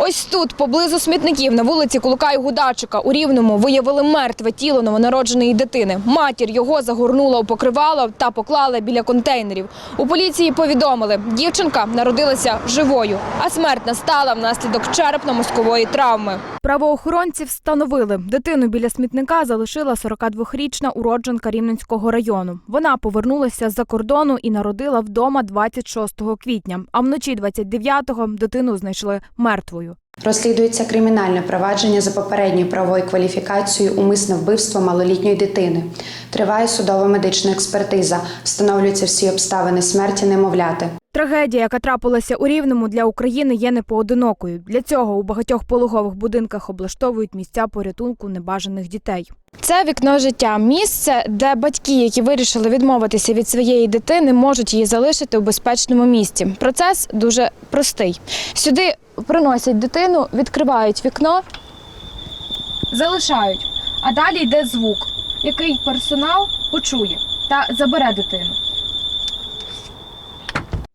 Ось тут, поблизу смітників, на вулиці Кулука і Гудачика, у Рівному виявили мертве тіло новонародженої дитини. Матір його загорнула у покривало та поклала біля контейнерів. У поліції повідомили, дівчинка народилася живою, а смерть настала внаслідок черепно-мозкової травми. Правоохоронці встановили, дитину біля смітника залишила 42-річна уродженка Рівненського району. Вона повернулася з-за кордону і народила вдома 26 квітня, а вночі 29-го дитину знайшли мертвою. Розслідується кримінальне провадження за попередньою правовою кваліфікацією умисне вбивство малолітньої дитини. Триває судова медична експертиза. Встановлюються всі обставини смерті немовляти. Трагедія, яка трапилася у Рівному для України, є непоодинокою. Для цього у багатьох пологових будинках облаштовують місця порятунку небажаних дітей. Це вікно життя, місце, де батьки, які вирішили відмовитися від своєї дитини, можуть її залишити у безпечному місці. Процес дуже простий. Сюди приносять дитину, відкривають вікно, залишають, а далі йде звук, який персонал почує та забере дитину.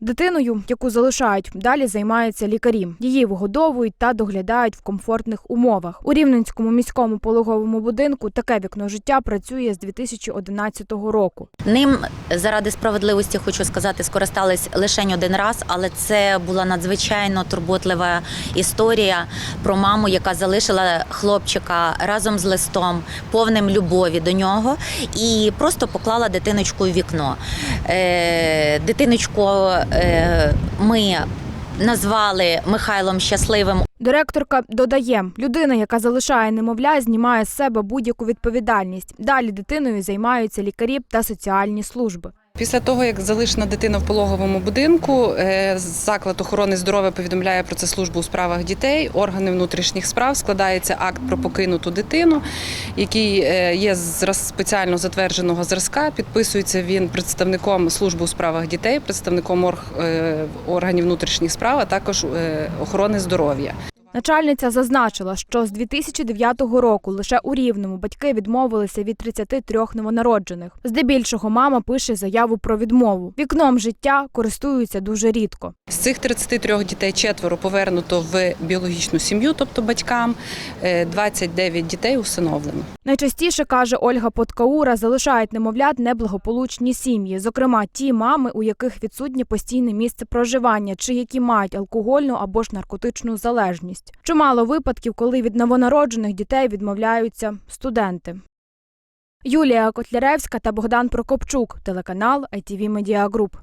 Дитиною, яку залишають, далі займаються лікарі. Її вигодовують та доглядають в комфортних умовах. У Рівненському міському пологовому будинку таке вікно життя працює з 2011 року. Ним заради справедливості хочу сказати, скористались лише один раз, але це була надзвичайно турботлива історія про маму, яка залишила хлопчика разом з листом, повним любові до нього, і просто поклала дитиночку у вікно. Е, Дитиночку ми назвали Михайлом Щасливим. Директорка додає, людина, яка залишає немовля, знімає з себе будь-яку відповідальність. Далі дитиною займаються лікарі та соціальні служби. Після того, як залишена дитина в пологовому будинку, е, заклад охорони здоров'я повідомляє про це службу у справах дітей, органи внутрішніх справ складається акт про покинуту дитину, який е, є зраз- спеціально затвердженого зразка. Підписується він представником служби у справах дітей, представником е, органів внутрішніх справ, а також охорони здоров'я. Начальниця зазначила, що з 2009 року лише у Рівному батьки відмовилися від 33 новонароджених. Здебільшого мама пише заяву про відмову. Вікном життя користуються дуже рідко. З цих 33 дітей четверо повернуто в біологічну сім'ю, тобто батькам, е, 29 дітей усиновлено. Найчастіше каже Ольга Подкаура, залишають немовлят неблагополучні сім'ї, зокрема ті мами, у яких відсутнє постійне місце проживання, чи які мають алкогольну або ж наркотичну залежність. Чимало випадків, коли від новонароджених дітей відмовляються студенти. Юлія Котляревська та Богдан Прокопчук, телеканал ITV Media Group.